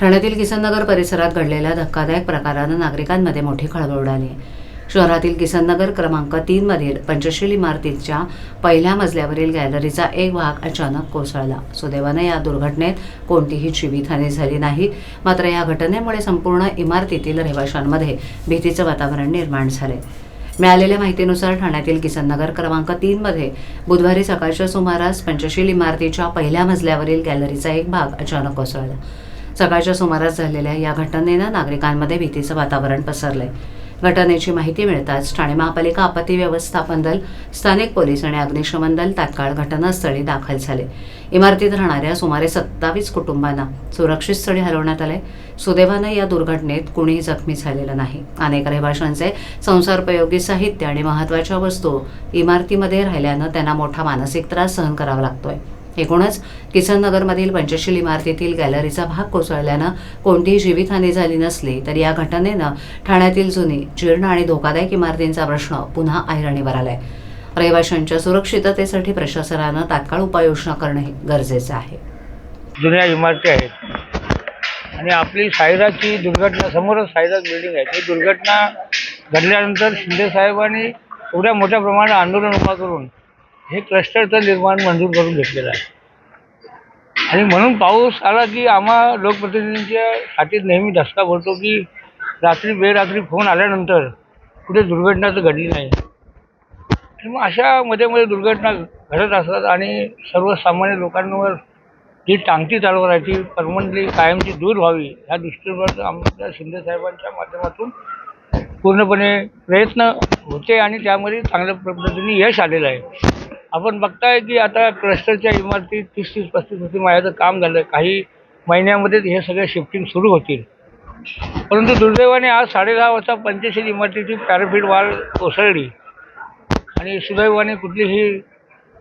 ठाण्यातील किसननगर परिसरात घडलेल्या धक्कादायक प्रकारानं नागरिकांमध्ये मोठी खळबळ उडाली. आहे शहरातील किसननगर क्रमांक तीन मधील पंचशील इमारतीच्या पहिल्या मजल्यावरील गॅलरीचा एक भाग अचानक कोसळला. सुदैवानं या दुर्घटनेत कोणतीही जीवितहानी झाली नाही. मात्र या घटनेमुळे संपूर्ण इमारतीतील रहिवाशांमध्ये भीतीचं वातावरण निर्माण झाले मिळालेल्या माहितीनुसार ठाण्यातील किसननगर क्रमांक तीन मध्ये बुधवारी सकाळच्या सुमारास पंचशील इमारतीच्या पहिल्या मजल्यावरील गॅलरीचा एक भाग अचानक कोसळला. सकाळच्या सुमारास झालेल्या या घटनेनं नागरिकांमध्ये भीतीचं वातावरण पसरलंय. घटनेची माहिती मिळताच ठाणे महापालिका आपत्ती व्यवस्थापन दल स्थानिक पोलीस आणि अग्निशमन दल तात्काळ घटनास्थळी दाखल झाले. इमारतीत राहणाऱ्या सुमारे सत्तावीस कुटुंबांना सुरक्षित स्थळी हलवण्यात आले सुदैवानं या दुर्घटनेत कुणीही जखमी झालेलं नाही. अनेक रहिवाशांचे संसारोपयोगी साहित्य आणि महत्त्वाच्या वस्तू इमारतीमध्ये राहिल्यानं त्यांना मोठा मानसिक त्रास सहन करावा लागतोय. एकूणच किसननगरमधील पंचशील इमारतीतील गॅलरीचा भाग कोसळल्यानं कोणतीही जीवितहानी झाली नसली तरी या घटनेनं ठाण्यातील जुनी जीर्ण आणि धोकादायक इमारतींचा प्रश्न पुन्हा ऐरणीवर आलाय. रहिवाशांच्या सुरक्षिततेसाठी प्रशासनानं तात्काळ उपाययोजना करणे गरजेचं आहे. जुन्या इमारती आहेत. आणि आपली सायराची दुर्घटना समोरच सायराज बिल्डिंग आहे. ती दुर्घटना घडल्यानंतर शिंदे साहेबांनी एवढ्या मोठ्या प्रमाणात आंदोलन उभा करून हे क्लस्टरचं निर्माण मंजूर करून घेतलेलं आहे. आणि म्हणून पाऊस आला की आम्हा लोकप्रतिनिधींच्या हातीत नेहमी धसका भरतो की रात्री बेरात्री फोन आल्यानंतर कुठे दुर्घटना तर घडली नाही. मग अशा मध्ये मध्ये दुर्घटना घडत असतात आणि सर्वसामान्य लोकांवर जी टांगती चालू आहे ती परमनंटली कायमची दूर व्हावी ह्या दृष्टीवर आमच्या शिंदे साहेबांच्या माध्यमातून पूर्णपणे प्रयत्न होते आणि त्यामध्ये चांगल्या पद्धतीने यश आलेलं आहे. आपण बघताय की आता क्लस्टरच्या इमारती तीस तीस पस्तीस पस्तीस माळ्याचं काम झालं. काही महिन्यामध्येच हे सगळे शिफ्टिंग सुरू होतील. परंतु दुर्दैवाने आज साडेदहा वाजता पंचशील इमारतीची पॅराफिट वाल कोसळली. आणि सुदैवाने कुठलीही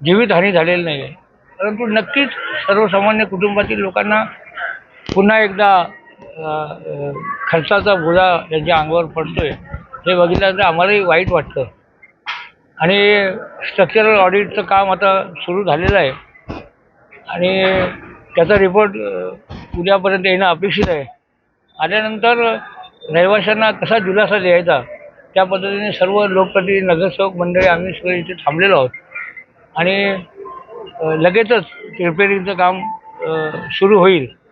जीवितहानी झालेली नाही आहे परंतु नक्कीच सर्वसामान्य कुटुंबातील लोकांना पुन्हा एकदा खर्चाचा बोजा त्यांच्या अंगावर पडतोय. हे बघितल्यानंतर आम्हालाही वाईट वाटतं. आणि स्ट्रक्चरल ऑडिटचं काम आता सुरू झालेलं आहे. आणि त्याचा रिपोर्ट उद्यापर्यंत येणं अपेक्षित आहे. आल्यानंतर रहिवाशांना कसा दिलासा द्यायचा? त्या पद्धतीने सर्व लोकप्रतिनिधी नगरसेवक मंडळी आम्ही सगळे इथे थांबलेलो आहोत. आणि लगेचच रिपेरिंगचं काम सुरू होईल.